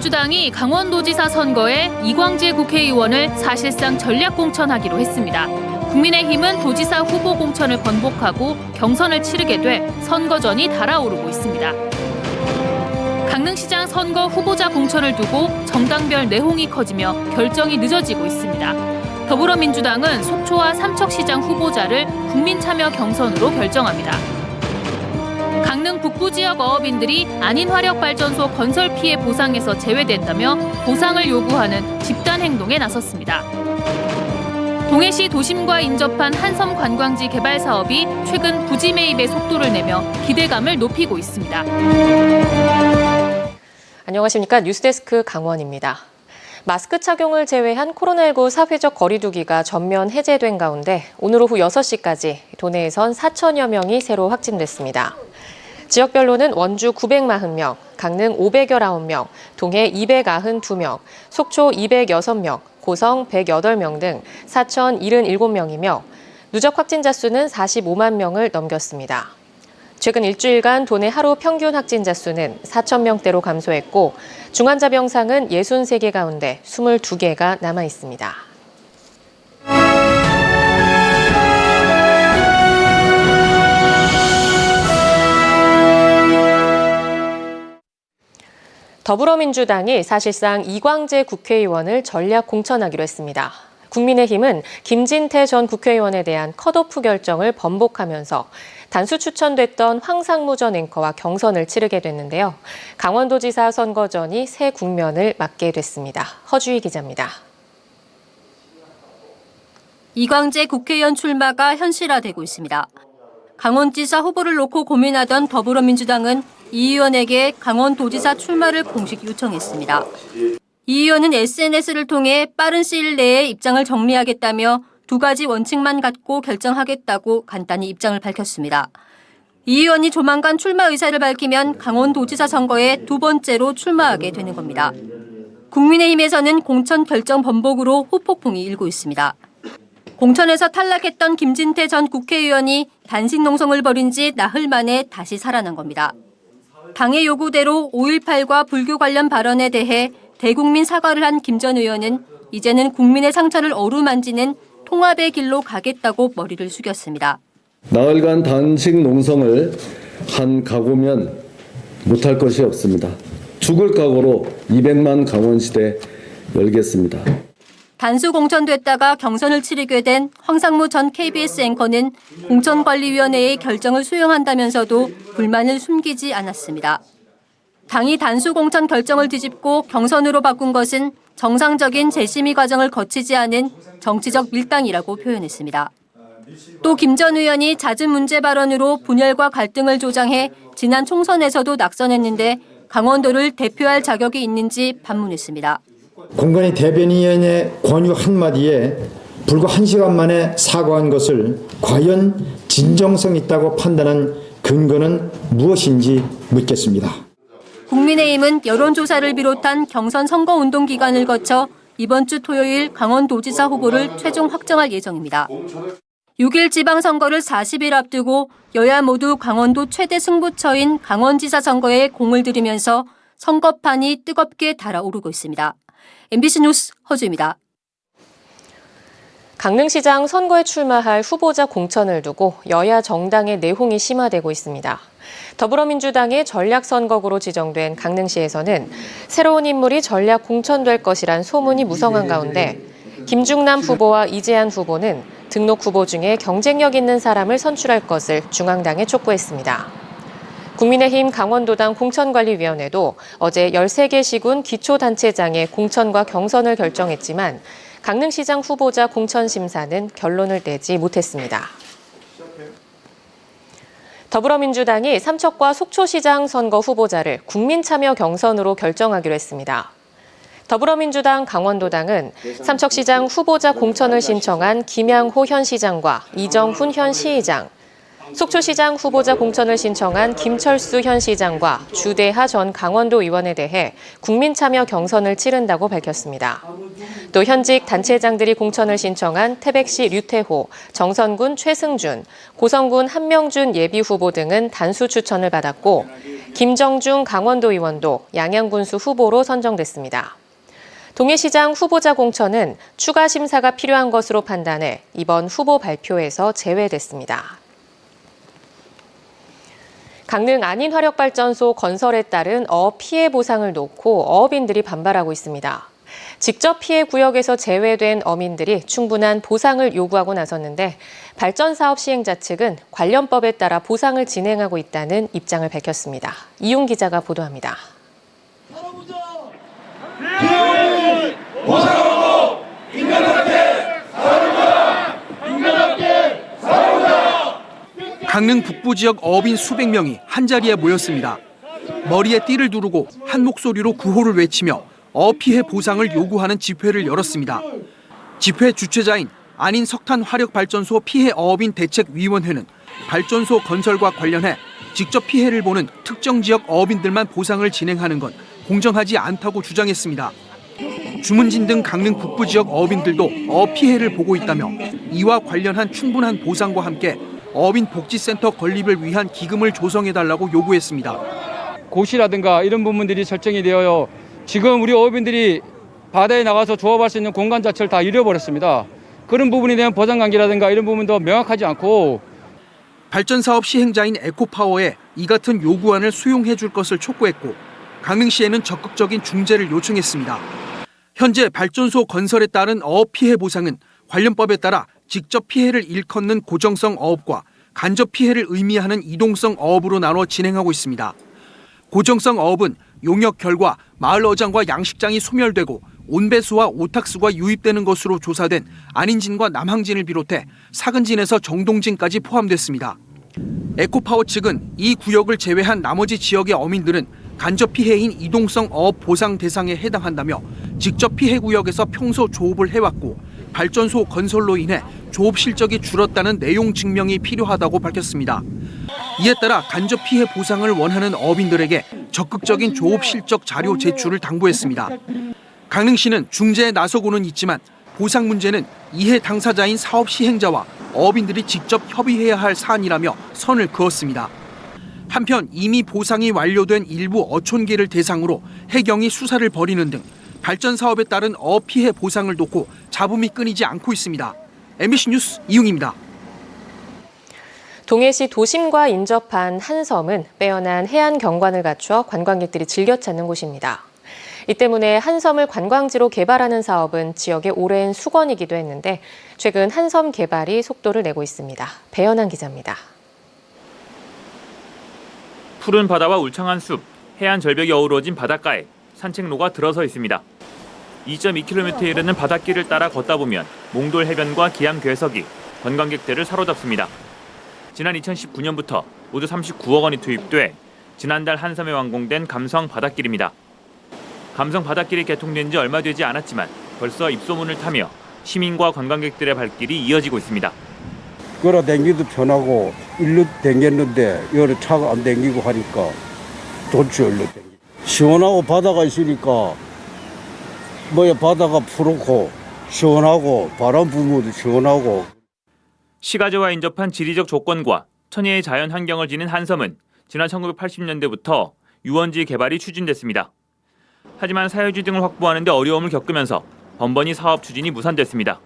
더불어민주당이 강원도지사 선거에 이광재 국회의원을 사실상 전략 공천하기로 했습니다. 국민의힘은 도지사 후보 공천을 번복하고 경선을 치르게 돼 선거전이 달아오르고 있습니다. 강릉시장 선거 후보자 공천을 두고 정당별 내홍이 커지며 결정이 늦어지고 있습니다. 더불어민주당은 속초와 삼척시장 후보자를 국민참여 경선으로 결정합니다. 강릉 북부 지역 어업인들이 안인 화력 발전소 건설 피해 보상에서 제외된다며 보상을 요구하는 집단 행동에 나섰습니다. 동해시 도심과 인접한 한섬 관광지 개발 사업이 최근 부지 매입의 속도를 내며 기대감을 높이고 있습니다. 안녕하십니까. 뉴스데스크 강원입니다. 마스크 착용을 제외한 코로나19 사회적 거리두기가 전면 해제된 가운데 오늘 오후 6시까지 도내에선 4천여 명이 새로 확진됐습니다. 지역별로는 원주 940명, 강릉 519명, 동해 292명, 속초 206명, 고성 108명 등 4,077명이며 누적 확진자 수는 45만 명을 넘겼습니다. 최근 일주일간 도내 하루 평균 확진자 수는 4천 명대로 감소했고 중환자 병상은 63개 가운데 22개가 남아 있습니다. 더불어민주당이 사실상 이광재 국회의원을 전략 공천하기로 했습니다. 국민의힘은 김진태 전 국회의원에 대한 컷오프 결정을 번복하면서 단수 추천됐던 황상무 전 앵커와 경선을 치르게 됐는데요. 강원도지사 선거전이 새 국면을 맞게 됐습니다. 허주희 기자입니다. 이광재 국회의원 출마가 현실화되고 있습니다. 강원지사 후보를 놓고 고민하던 더불어민주당은 이 의원에게 강원도지사 출마를 공식 요청했습니다. 이 의원은 SNS를 통해 빠른 시일 내에 입장을 정리하겠다며 두 가지 원칙만 갖고 결정하겠다고 간단히 입장을 밝혔습니다. 이 의원이 조만간 출마 의사를 밝히면 강원도지사 선거에 두 번째로 출마하게 되는 겁니다. 국민의힘에서는 공천 결정 번복으로 후폭풍이 일고 있습니다. 공천에서 탈락했던 김진태 전 국회의원이 단식 농성을 벌인 지 나흘 만에 다시 살아난 겁니다. 당의 요구대로 5.18과 불교 관련 발언에 대해 대국민 사과를 한 김 전 의원은 이제는 국민의 상처를 어루만지는 통합의 길로 가겠다고 머리를 숙였습니다. 나흘간 단식 농성을 한 각오면 못할 것이 없습니다. 죽을 각오로 200만 강원시대 열겠습니다. 단수 공천됐다가 경선을 치르게 된 황상무 전 KBS 앵커는 공천관리위원회의 결정을 수용한다면서도 불만을 숨기지 않았습니다. 당이 단수 공천 결정을 뒤집고 경선으로 바꾼 것은 정상적인 재심의 과정을 거치지 않은 정치적 밀당이라고 표현했습니다. 또 김 전 의원이 잦은 문제 발언으로 분열과 갈등을 조장해 지난 총선에서도 낙선했는데 강원도를 대표할 자격이 있는지 반문했습니다. 공건위 대변인의 권유 한마디에 불과 한 시간 만에 사과한 것을 과연 진정성 있다고 판단한 근거는 무엇인지 묻겠습니다. 국민의힘은 여론조사를 비롯한 경선 선거 운동 기간을 거쳐 이번 주 토요일 강원도지사 후보를 최종 확정할 예정입니다. 6일 지방선거를 40일 앞두고 여야 모두 강원도 최대 승부처인 강원지사 선거에 공을 들이면서 선거판이 뜨겁게 달아오르고 있습니다. MBC 뉴스 허주입니다. 강릉시장 선거에 출마할 후보자 공천을 두고 여야 정당의 내홍이 심화되고 있습니다. 더불어민주당의 전략선거구로 지정된 강릉시에서는 새로운 인물이 전략 공천될 것이란 소문이 무성한 가운데 김중남 후보와 이재한 후보는 등록 후보 중에 경쟁력 있는 사람을 선출할 것을 중앙당에 촉구했습니다. 국민의힘 강원도당 공천관리위원회도 어제 13개 시군 기초단체장의 공천과 경선을 결정했지만 강릉시장 후보자 공천 심사는 결론을 내지 못했습니다. 더불어민주당이 삼척과 속초시장 선거 후보자를 국민참여 경선으로 결정하기로 했습니다. 더불어민주당 강원도당은 삼척시장 후보자 공천을 신청한 김양호 현 시장과 이정훈 현 시의장, 속초시장 후보자 공천을 신청한 김철수 현 시장과 주대하 전 강원도 의원에 대해 국민 참여 경선을 치른다고 밝혔습니다. 또 현직 단체장들이 공천을 신청한 태백시 류태호, 정선군 최승준, 고성군 한명준 예비 후보 등은 단수 추천을 받았고 김정중 강원도 의원도 양양군수 후보로 선정됐습니다. 동해시장 후보자 공천은 추가 심사가 필요한 것으로 판단해 이번 후보 발표에서 제외됐습니다. 강릉 안인화력발전소 건설에 따른 어업 피해 보상을 놓고 어업인들이 반발하고 있습니다. 직접 피해 구역에서 제외된 어민들이 충분한 보상을 요구하고 나섰는데 발전 사업 시행자 측은 관련법에 따라 보상을 진행하고 있다는 입장을 밝혔습니다. 이용 기자가 보도합니다. 강릉 북부 지역 어업인 수백 명이 한자리에 모였습니다. 머리에 띠를 두르고 한 목소리로 구호를 외치며 어업 피해 보상을 요구하는 집회를 열었습니다. 집회 주최자인 안인 석탄 화력 발전소 피해 어업인 대책위원회는 발전소 건설과 관련해 직접 피해를 보는 특정 지역 어업인들만 보상을 진행하는 건 공정하지 않다고 주장했습니다. 주문진 등 강릉 북부 지역 어업인들도 어업 피해를 보고 있다며 이와 관련한 충분한 보상과 함께 어업인 복지센터 건립을 위한 기금을 조성해 달라고 요구했습니다. 고시라든가 이런 부분들이 설정이 되어요. 지금 우리 어업인들이 바다에 나가서 조업할 수 있는 공간 자체를 다 잃어버렸습니다. 그런 부분에 대한 보상 관계라든가 이런 부분도 명확하지 않고 발전 사업 시행자인 에코파워에 이 같은 요구안을 수용해 줄 것을 촉구했고 강릉시에는 적극적인 중재를 요청했습니다. 현재 발전소 건설에 따른 어업 피해 보상은 관련법에 따라 직접 피해를 일컫는 고정성 어업과 간접 피해를 의미하는 이동성 어업으로 나눠 진행하고 있습니다. 고정성 어업은 용역 결과 마을 어장과 양식장이 소멸되고 온배수와 오탁수가 유입되는 것으로 조사된 안인진과 남항진을 비롯해 사근진에서 정동진까지 포함됐습니다. 에코파워 측은 이 구역을 제외한 나머지 지역의 어민들은 간접 피해인 이동성 어업 보상 대상에 해당한다며 직접 피해 구역에서 평소 조업을 해왔고 발전소 건설로 인해 조업 실적이 줄었다는 내용 증명이 필요하다고 밝혔습니다. 이에 따라 간접 피해 보상을 원하는 어민들에게 적극적인 조업 실적 자료 제출을 당부했습니다. 강릉시는 중재에 나서고는 있지만 보상 문제는 이해 당사자인 사업 시행자와 어민들이 직접 협의해야 할 사안이라며 선을 그었습니다. 한편 이미 보상이 완료된 일부 어촌계를 대상으로 해경이 수사를 벌이는 등 발전 사업에 따른 어업 피해 보상을 놓고 잡음이 끊이지 않고 있습니다. MBC 뉴스 이웅입니다. 동해시 도심과 인접한 한 섬은 빼어난 해안 경관을 갖추어 관광객들이 즐겨 찾는 곳입니다. 이 때문에 한 섬을 관광지로 개발하는 사업은 지역의 오랜 수건이기도 했는데 최근 한섬 개발이 속도를 내고 있습니다. 배연한 기자입니다. 푸른 바다와 울창한 숲, 해안 절벽이 어우러진 바닷가에 산책로가 들어서 있습니다. 2.2km에 이르는 바닷길을 따라 걷다 보면 몽돌 해변과 기암 괴석이 관광객들을 사로잡습니다. 지난 2019년부터 모두 39억 원이 투입돼 지난달 한섬에 완공된 감성 바닷길입니다. 감성 바닷길이 개통된 지 얼마 되지 않았지만 벌써 입소문을 타며 시민과 관광객들의 발길이 이어지고 있습니다. 걸어 댕기도 편하고 일로 댕겼는데 여기 차가 안 댕기고 하니까 좋죠 일로 댕기. 시원하고 바다가 있으니까 뭐야 바다가 푸르고 시원하고 바람 불면도 시원하고 시가지와 인접한 지리적 조건과 천혜의 자연 환경을 지닌 한섬은 지난 1980년대부터 유원지 개발이 추진됐습니다. 하지만 사유지 등을 확보하는 데 어려움을 겪으면서 번번이 사업 추진이 무산됐습니다.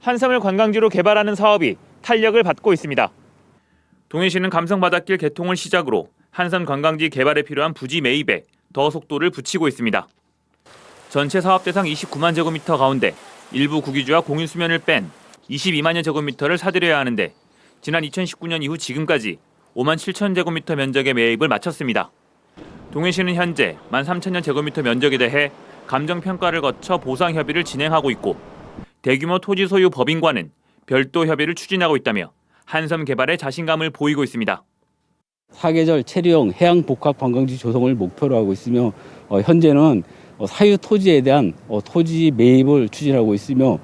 한섬을 관광지로 개발하는 사업이 탄력을 받고 있습니다. 동해시는 감성 바닷길 개통을 시작으로 한섬 관광지 개발에 필요한 부지 매입에 더 속도를 붙이고 있습니다. 전체 사업 대상 29만 제곱미터 가운데 일부 구기주와 공유 수면을 뺀 22만여 제곱미터를 사들여야 하는데 지난 2019년 이후 지금까지 5만 7천 제곱미터 면적의 매입을 마쳤습니다. 동해시는 현재 1만 3천여 제곱미터 면적에 대해 감정 평가를 거쳐 보상 협의를 진행하고 있고 대규모 토지 소유 법인과는 별도 협의를 추진하고 있다며 한섬 개발에 자신감을 보이고 있습니다. 사계절 체류형 해양 복합 관광지 조성을 목표로 하고 있으며 어, 현재는 어, 사유 토지에 대한 어, 토지 매입을 추진하고 있으며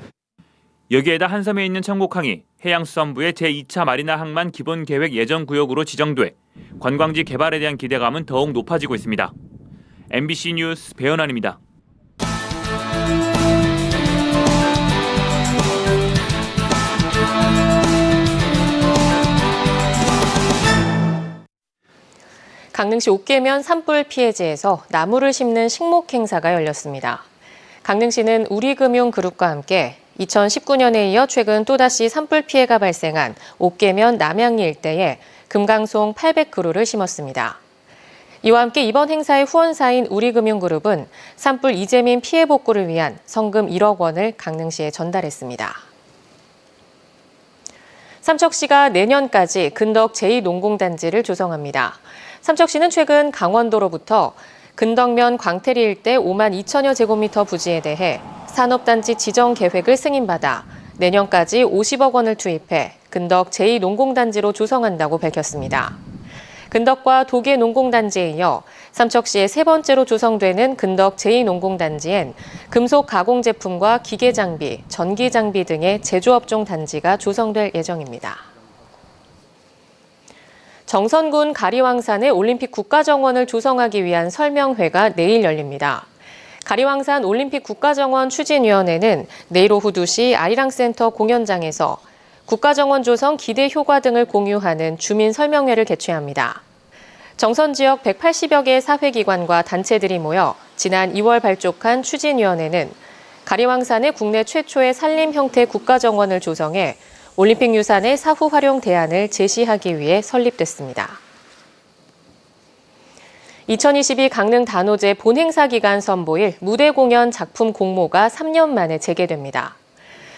여기에다 한섬에 있는 청곡항이 해양수산부의 제2차 마리나 항만 기본 계획 예정 구역으로 지정돼 관광지 개발에 대한 기대감은 더욱 높아지고 있습니다. MBC 뉴스 배현환입니다. 강릉시 옥계면 산불 피해지에서 나무를 심는 식목 행사가 열렸습니다. 강릉시는 우리금융그룹과 함께 2019년에 이어 최근 또다시 산불 피해가 발생한 옥계면 남양리 일대에 금강송 800그루를 심었습니다. 이와 함께 이번 행사의 후원사인 우리금융그룹은 산불 이재민 피해 복구를 위한 성금 1억 원을 강릉시에 전달했습니다. 삼척시가 내년까지 근덕 제2농공단지를 조성합니다. 삼척시는 최근 강원도로부터 근덕면 광태리 일대 5만 2천여 제곱미터 부지에 대해 산업단지 지정 계획을 승인받아 내년까지 50억 원을 투입해 근덕 제2농공단지로 조성한다고 밝혔습니다. 근덕과 도계 농공단지에 이어 삼척시의 세 번째로 조성되는 근덕 제2농공단지엔 금속 가공 제품과 기계 장비, 전기 장비 등의 제조업종 단지가 조성될 예정입니다. 정선군 가리왕산에 올림픽 국가정원을 조성하기 위한 설명회가 내일 열립니다. 가리왕산 올림픽 국가정원 추진위원회는 내일 오후 2시 아리랑센터 공연장에서 국가정원 조성 기대 효과 등을 공유하는 주민 설명회를 개최합니다. 정선 지역 180여 개의 사회기관과 단체들이 모여 지난 2월 발족한 추진위원회는 가리왕산의 국내 최초의 산림 형태 국가정원을 조성해 올림픽 유산의 사후 활용 대안을 제시하기 위해 설립됐습니다. 2022 강릉 단오제 본행사 기간 선보일 무대 공연 작품 공모가 3년 만에 재개됩니다.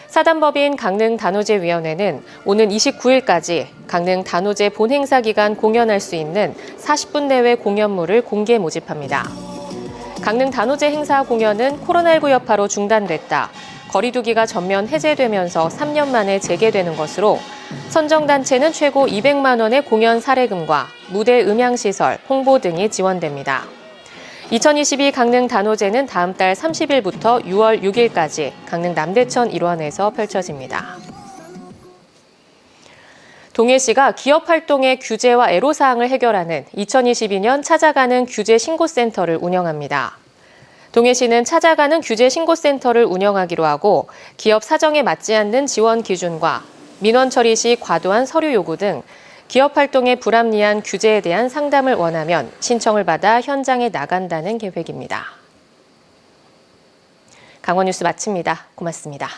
사단법인 강릉 단오제 위원회는 오는 29일까지 강릉 단오제 본행사 기간 공연할 수 있는 40분 내외 공연물을 공개 모집합니다. 강릉 단오제 행사 공연은 코로나19 여파로 중단됐다. 거리두기가 전면 해제되면서 3년 만에 재개되는 것으로 선정단체는 최고 200만 원의 공연 사례금과 무대 음향시설, 홍보 등이 지원됩니다. 2022 강릉 단오제는 다음 달 30일부터 6월 6일까지 강릉 남대천 일원에서 펼쳐집니다. 동해시가 기업 활동의 규제와 애로사항을 해결하는 2022년 찾아가는 규제 신고센터를 운영합니다. 동해시는 찾아가는 규제 신고센터를 운영하기로 하고 기업 사정에 맞지 않는 지원 기준과 민원 처리 시 과도한 서류 요구 등 기업 활동의 불합리한 규제에 대한 상담을 원하면 신청을 받아 현장에 나간다는 계획입니다. 강원 뉴스 마칩니다. 고맙습니다.